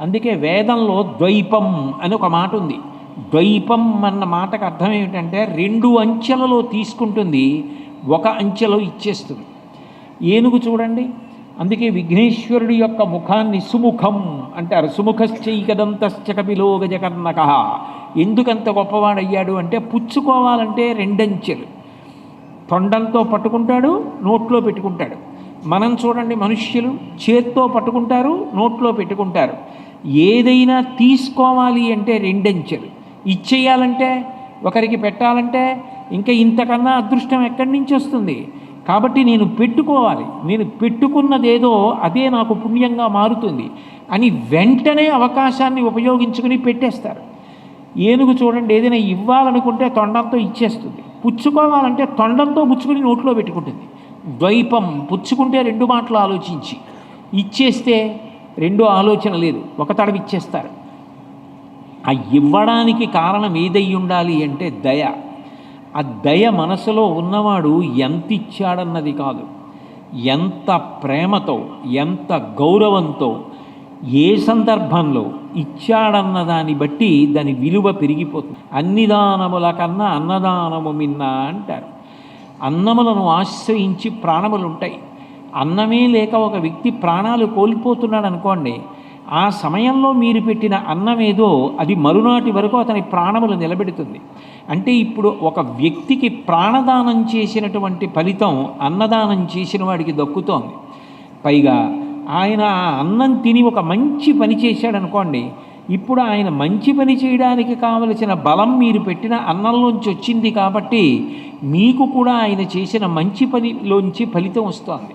అందుకే వేదంలో ద్వైపం అని ఒక మాట ఉంది. ద్వైపం అన్న మాటకు అర్థం ఏమిటంటే రెండు అంచెలలో తీసుకుంటుంది ఒక అంచెలో ఇచ్చేస్తుంది. ఏనుగు చూడండి. అందుకే విఘ్నేశ్వరుడి యొక్క ముఖాన్ని సుముఖం అంటారు. సుముఖశ్చైకదంతశ్చ కపిలో గజకర్ణక. ఎందుకంత గొప్పవాడయ్యాడు అంటే పుచ్చుకోవాలంటే రెండంచెలు. తొండంతో పట్టుకుంటాడు నోట్లో పెట్టుకుంటాడు. మనం చూడండి మనుష్యులు చేత్తో పట్టుకుంటారు నోట్లో పెట్టుకుంటారు. ఏదైనా తీసుకోవాలి అంటే రెండంచెలు. ఇచ్చేయాలంటే ఒకరికి పెట్టాలంటే ఇంకా ఇంతకన్నా అదృష్టం ఎక్కడి నుంచి వస్తుంది? కాబట్టి నేను పెట్టుకోవాలి. నేను పెట్టుకున్నదేదో అదే నాకు పుణ్యంగా మారుతుంది అని వెంటనే అవకాశాన్ని ఉపయోగించుకుని పెట్టేస్తారు. ఏనుగు చూడండి ఏదైనా ఇవ్వాలనుకుంటే తొండంతో ఇచ్చేస్తుంది. పుచ్చుకోవాలంటే తొండంతో పుచ్చుకుని నోట్లో పెట్టుకుంటుంది. ద్వైపం పుచ్చుకుంటే రెండు మాటలు ఆలోచించి. ఇచ్చేస్తే రెండో ఆలోచన లేదు. ఒక తడవిచ్చేస్తారు ఆ ఇవ్వడానికి కారణం ఏదై ఉండాలి అంటే దయ. ఆ దయ మనసులో ఉన్నవాడు ఎంత ఇచ్చాడన్నది కాదు. ఎంత ప్రేమతో ఎంత గౌరవంతో ఏ సందర్భంలో ఇచ్చాడన్న దాన్ని బట్టి దాని విలువ పెరిగిపోతుంది. అన్ని దానముల కన్నా అన్నదానము మిన్న అంటారు. అన్నములను ఆశ్రయించి ప్రాణములు ఉంటాయి అన్నమే లేక ఒక వ్యక్తి ప్రాణాలు కోల్పోతున్నాడు అనుకోండి ఆ సమయంలో మీరు పెట్టిన అన్నం ఏదో అది మరునాటి వరకు అతని ప్రాణములు నిలబెడుతుంది. అంటే ఇప్పుడు ఒక వ్యక్తికి ప్రాణదానం చేసినటువంటి ఫలితం అన్నదానం చేసిన వాడికి దక్కుతోంది. పైగా ఆయన ఆ అన్నం తిని ఒక మంచి పని చేశాడనుకోండి ఇప్పుడు ఆయన మంచి పని చేయడానికి కావలసిన బలం మీరు పెట్టిన అన్నంలోంచి వచ్చింది కాబట్టి మీకు కూడా ఆయన చేసిన మంచి పనిలోంచి ఫలితం వస్తోంది.